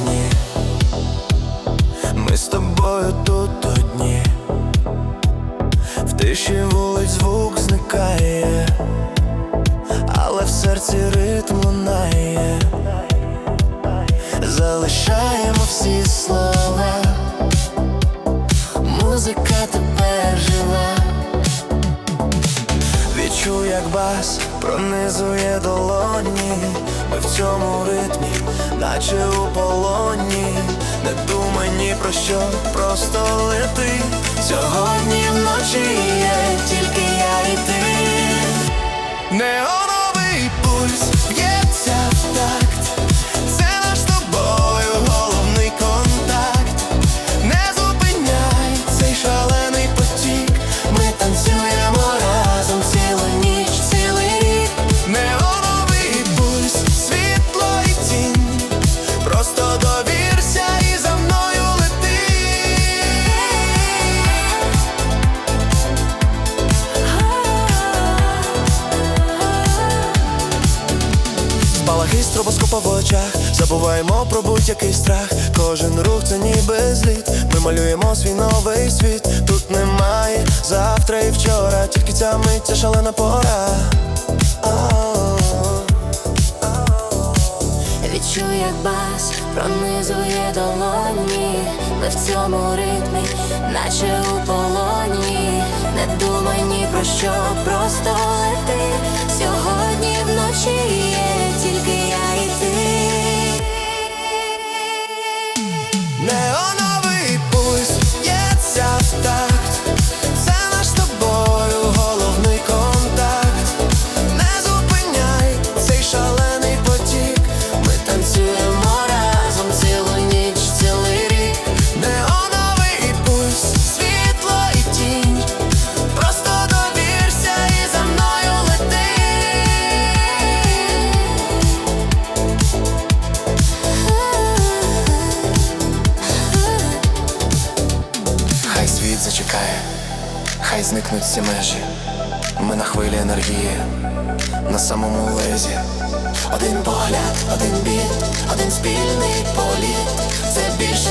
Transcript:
вогні. Ми з тобою тут одні, в тиші вулиць звук зникає, але в серці ритм лунає. Залишаємо всі слова, музика тепер жива. Відчуй, як бас пронизує долоні, ми в цьому ритмі, наче у полоні. Не думай ні про що, просто лети. Сьогодні вночі є тільки стробоскопа в очах, забуваємо про будь-який страх. Кожен рух це ніби зліт. Ми малюємо свій новий світ. Тут немає завтра і вчора, тільки ця мить, шалена пора. Відчуй, як бас пронизує долоні, ми в цьому ритмі, наче у полоні. Не думай ні про що, просто лети. Сьогодні вночі є зачекає, хай зникнуть всі межі. Ми на хвилі енергії, на самому лезі. Один погляд, один біт, один спільний політ. Це більше,